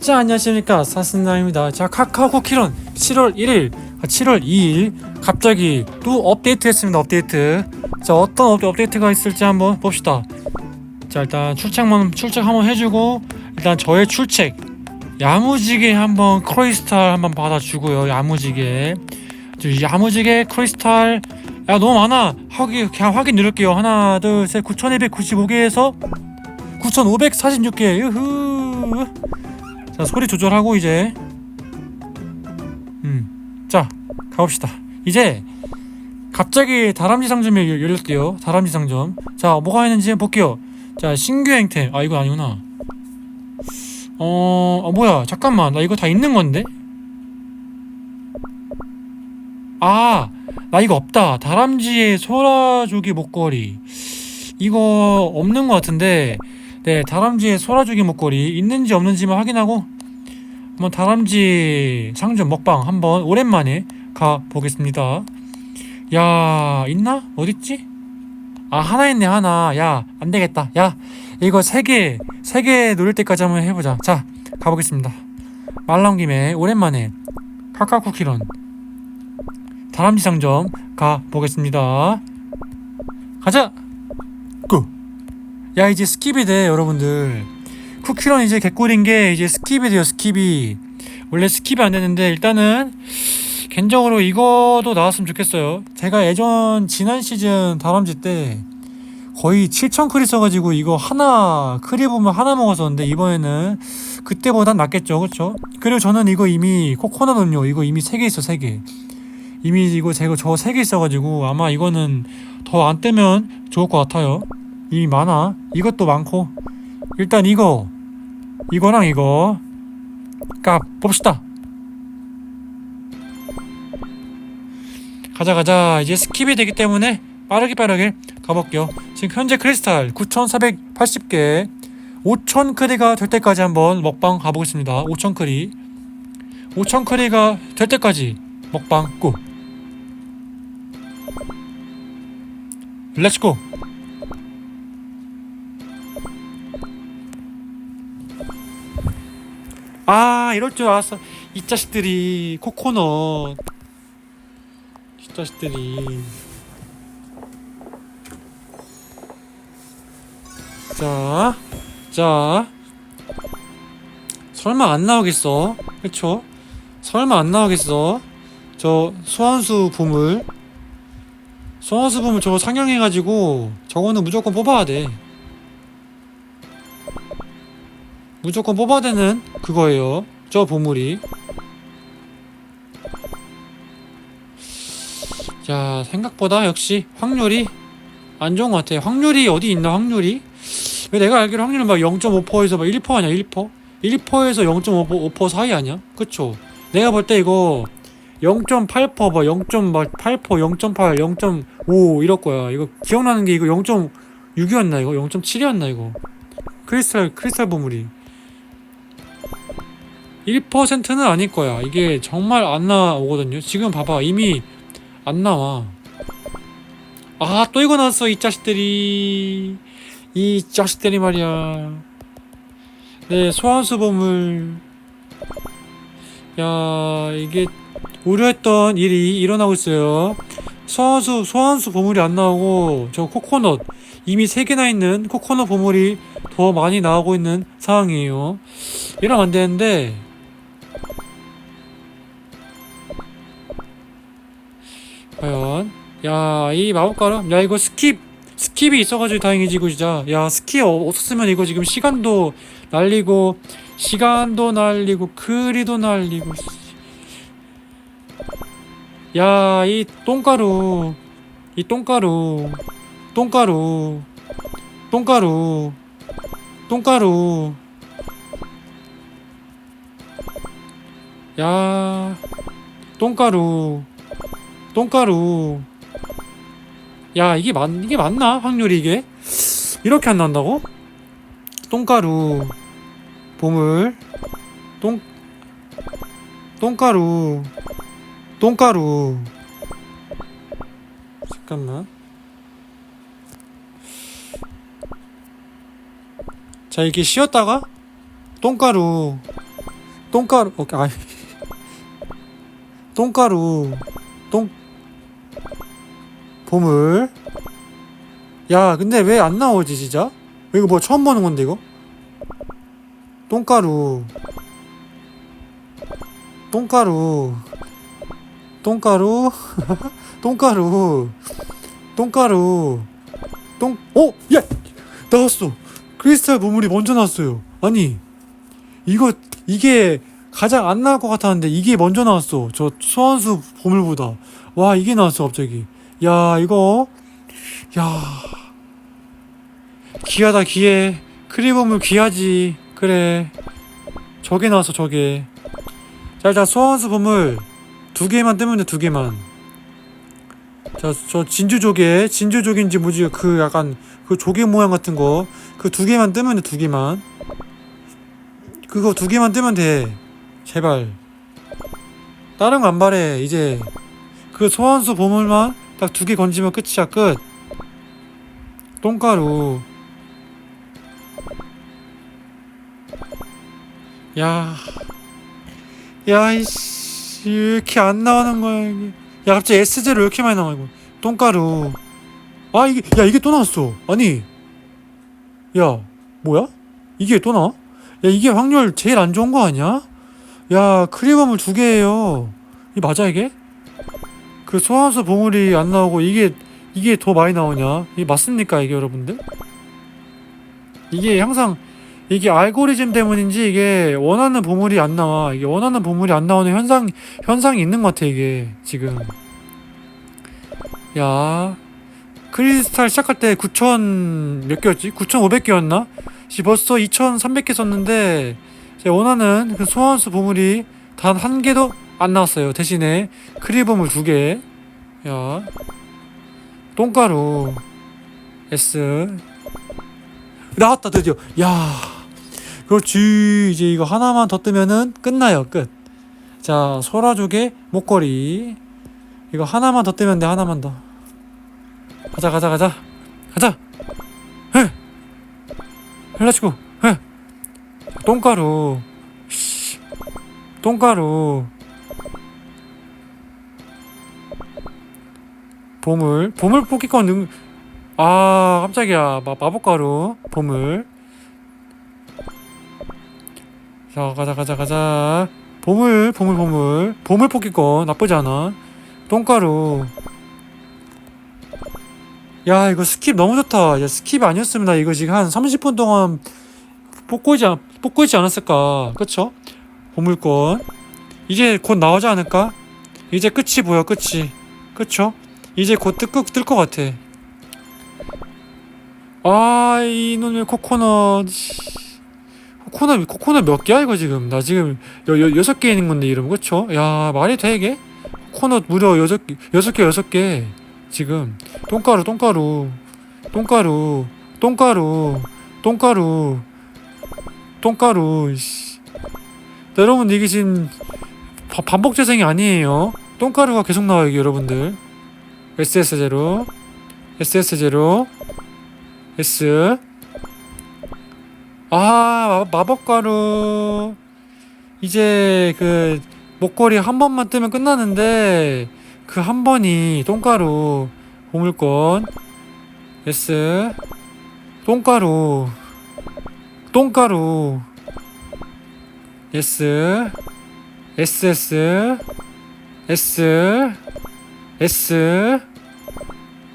자 안녕하십니까. 사스나입니다. 자 카카오 쿠키런 7월 1일 7월 2일 갑자기 또 업데이트 했습니다. 업데이트. 자 어떤 업, 업데이트가 있을지 한번 봅시다. 자 일단 출첵만 출첵 한번 해주고 일단 저의 출첵. 야무지게 한번 크리스탈 한번 받아주고요 야무지게. 저 야무지게 크리스탈 야 너무 많아. 확인 그냥 확인 누를게요. 하나 둘셋 9295개에서 9546개. 유후 자 소리 조절하고 이제. 음자 가봅시다. 이제 갑자기 다람쥐 상점이 열- 열렸대요. 다람쥐 상점. 자 뭐가 있는지 볼게요. 자 신규 행템. 아 이거 아니구나. 어, 어 뭐야. 잠깐만. 나 이거 다 있는 건데? 아 나 이거 없다. 다람쥐의 소라조기 목걸이. 이거 없는 것 같은데 네 다람쥐의 소라조기 목걸이 있는지 없는지만 확인하고 한번 다람쥐 상점 먹방 한번 오랜만에 가 보겠습니다. 야 있나? 어딨지? 아 하나 있네 하나. 야 안 되겠다. 야 이거 세 개 세 개 누를 때까지 한번 해보자. 자 가보겠습니다. 말 나온 김에 오랜만에 카카쿠키런 다람쥐 상점 가 보겠습니다. 가자! 고! 야 이제 스킵이 돼 여러분들. 쿠키런 이제 개꿀인 게 이제 스킵이 돼요 스킵이. 원래 스킵이 안 되는데 일단은 개인적으로 이거도 나왔으면 좋겠어요. 제가 예전 지난 시즌 다람쥐 때 거의 7천 크리 써가지고 이거 하나 크리 보면 하나 먹었었는데 이번에는 그때보단 낫겠죠 그쵸? 그리고 저는 이거 이미 코코넛 음료 이거 이미 3개 있어 3개. 이미 이거 제가 저 3개 있어가지고 아마 이거는 더 안 뜨면 좋을 것 같아요 이미 많아 이것도 많고. 일단 이거 이거랑 이거. 값 봅시다. 가자 가자. 이제 스킵이 되기 때문에 빠르게 빠르게 가볼게요. 지금 현재 크리스탈 9480개. 5000 크리가 될 때까지 한번 먹방 가보겠습니다. 5000 크리. 5000 크리가 될 때까지 먹방 고. 렛츠고 아 이럴 줄 알았어. 이 자식들이 코코넛. 이 자식들이. 자, 자. 설마 안 나오겠어? 그쵸? 설마 안 나오겠어? 저 소환수 보물. 소환수 보물 저거 상향해가지고 저거는 무조건 뽑아야 돼 무조건 뽑아야 되는 그거예요. 저 보물이. 자, 생각보다 역시 확률이 안 좋은 것 같아요. 확률이 어디 있나, 확률이? 왜 내가 알기로 확률은 막 0.5%에서 막 1% 아니야, 1%? 1%에서 0.5% 사이 아니야? 그쵸? 내가 볼 때 이거 0.8%, 뭐 0.8%, 0.8, 0.5 이럴 거야. 이거 기억나는 게 이거 0.6이었나, 이거? 0.7이었나, 이거? 크리스탈, 크리스탈 보물이. 1%는 아닐 거야. 이게 정말 안 나오거든요. 지금 봐봐. 이미 안 나와. 아, 또 이거 나왔어. 이 자식들이. 이 자식들이 말이야. 네, 소환수 보물. 야, 이게 우려했던 일이 일어나고 있어요. 소환수, 소환수 보물이 안 나오고, 저 코코넛. 이미 3개나 있는 코코넛 보물이 더 많이 나오고 있는 상황이에요. 이러면 안 되는데, 과연? 야 이 마법가루 야 이거 스킵. 스킵이 있어가지고 다행이지 이거 진짜. 야 스킵 어- 없었으면 이거 지금 시간도 날리고 시간도 날리고 크리도 날리고 야 이 똥가루. 이 똥가루. 똥가루. 똥가루. 똥가루. 야 똥가루 똥가루. 야 이게 맞 이게 맞나? 확률이 이게? 이렇게 안 난다고? 똥가루. 보물. 똥 똥가루. 똥가루. 잠깐만. 자 이게 쉬었다가 똥가루. 똥가루. 오케이. 아. 똥가루. 똥 보물. 야 근데 왜 안 나오지 진짜? 이거 뭐 처음 보는 건데 이거? 똥가루. 똥가루. 똥가루. 똥가루. 똥가루. 똥 어? 야! 나왔어. 크리스탈 보물이 먼저 나왔어요. 아니 이거 이게 가장 안 나올 것 같았는데 이게 먼저 나왔어. 저 소환수 보물보다. 와 이게 나왔어 갑자기 야 이거? 야. 귀하다 귀해. 크리보물 귀하지. 그래. 저게 나왔어 저게. 자 일단 소환수 보물 두 개만 뜨면 돼두 개만. 자 저 진주 조개. 진주 조개인지 뭐지? 그 약간 그 조개 모양 같은 거. 그 두 개만 뜨면 돼두 개만. 그거 두 개만 뜨면 돼. 제발. 다른 거 안 바래 이제. 그 소환수 보물만 딱 두 개 건지면 끝이야 끝. 똥가루. 야. 야이씨. 왜 이렇게 안 나오는 거야 이게. 야 갑자기 S제로 왜 이렇게 많이 나와 이거. 똥가루. 아 이게 야 이게 또 나왔어. 아니. 야 뭐야? 이게 또 나와? 야 이게 확률 제일 안 좋은 거 아니야? 야 크리범을 두 개예요. 이 맞아 이게 그 소환수 보물이 안 나오고 이게 이게 더 많이 나오냐? 이게 맞습니까 이게 여러분들? 이게 항상 이게 알고리즘 때문인지 이게 원하는 보물이 안 나와. 이게 원하는 보물이 안 나오는 현상 현상이 있는 것 같아 이게 지금. 야 크리스탈 시작할 때 9천 몇 개였지? 9,500개였나? 지 벌써 2,300개 썼는데 원하는 그 소환수 보물이 단 한 개도 안 나왔어요. 대신에 크리 보물 두개 야 똥가루 S. 나왔다 드디어. 야 그렇지. 이제 이거 하나만 더 뜨면은 끝나요 끝 자 소라조개 목걸이. 이거 하나만 더 뜨면 돼 하나만 더. 가자 가자 가자. 가자. 해 렛츠고. 해 똥가루. 씨. 똥가루 보물. 보물 뽑기권 능... 아 깜짝이야. 마, 마법가루 보물. 자 가자 가자 가자. 보물 보물 보물. 보물 뽑기권 나쁘지 않아. 똥가루. 야 이거 스킵 너무 좋다. 야 스킵 아니었으면 나 이거 지금 한 30분 동안 뽑고 있지, 않, 뽑고 있지 않았을까. 그쵸? 보물권. 이제 곧 나오지 않을까? 이제 끝이 보여 끝이. 그쵸? 이제 곧 뜰것 같아 아 이놈의 코코넛 씨. 코코넛 코코넛 몇 개야 이거 지금 나 지금 여, 여, 여섯 개 있는 건데 이름 그쵸? 야 말이 돼 이게? 코코넛 무려 여섯 개 여섯 개 여섯 개 지금 똥가루 똥가루 똥가루 똥가루 똥가루 똥가루 씨. 여러분 이게 지금 바- 반복 재생이 아니에요 똥가루가 계속 나와요 여러분들 SS 제로 SS 제로 S. 아 마, 마법가루. 이제 그 목걸이 한 번만 뜨면 끝나는데 그 한 번이 똥가루 보물권. S. 똥가루. 똥가루. S. SS S. S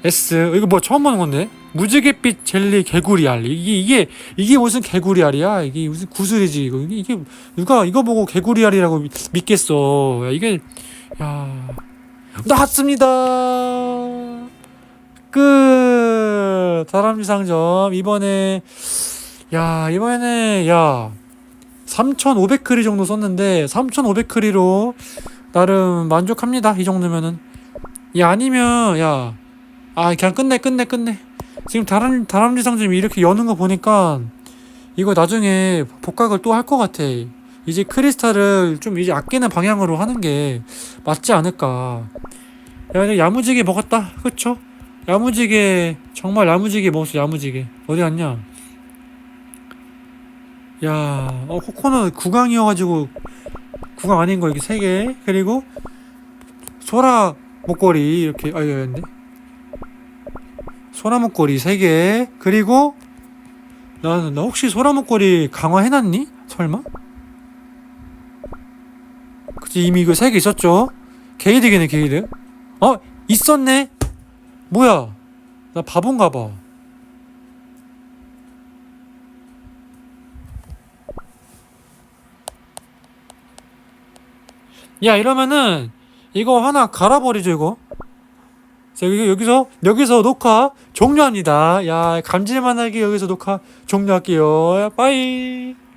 S. 이거 뭐 처음 보는 건데? 무지갯빛 젤리 개구리 알. 이게 이게 이게 무슨 개구리 알이야? 이게 무슨 구슬이지 이거? 이게, 누가 이거 보고 개구리 알이라고 믿, 믿겠어. 야 이게 야. 나왔습니다. 끝. 다람쥐 상점. 이번에 야 이번에는 야 3,500크리 정도 썼는데 3,500크리로 나름 만족합니다. 이 정도면은. 야 아니면 야 아 그냥 끝내 끝내 끝내. 지금 다람 다람쥐 상점 이렇게 여는 거 보니까 이거 나중에 복각을 또 할 것 같아. 이제 크리스탈을 좀 이제 아끼는 방향으로 하는 게 맞지 않을까. 야 야무지게 먹었다. 그쵸? 야무지게 정말 야무지게 먹었어 야무지게. 어디 갔냐? 야, 어, 코코넛 구강이어가지고 구강 아닌 거 여기 세 개. 그리고 소라 목걸이 이렇게 아 있네. 소라 목걸이 세 개. 그리고 나, 나 혹시 소라 목걸이 강화해놨니? 설마? 그치 이미 이거 세개 있었죠? 게이드기네 게이드. 어 있었네. 뭐야? 나 바본가 봐. 야 이러면은 이거 하나 갈아버리죠 이거 자 여기, 여기서 여기서 녹화 종료합니다. 야 감질만하게 여기서 녹화 종료할게요. 야, 빠이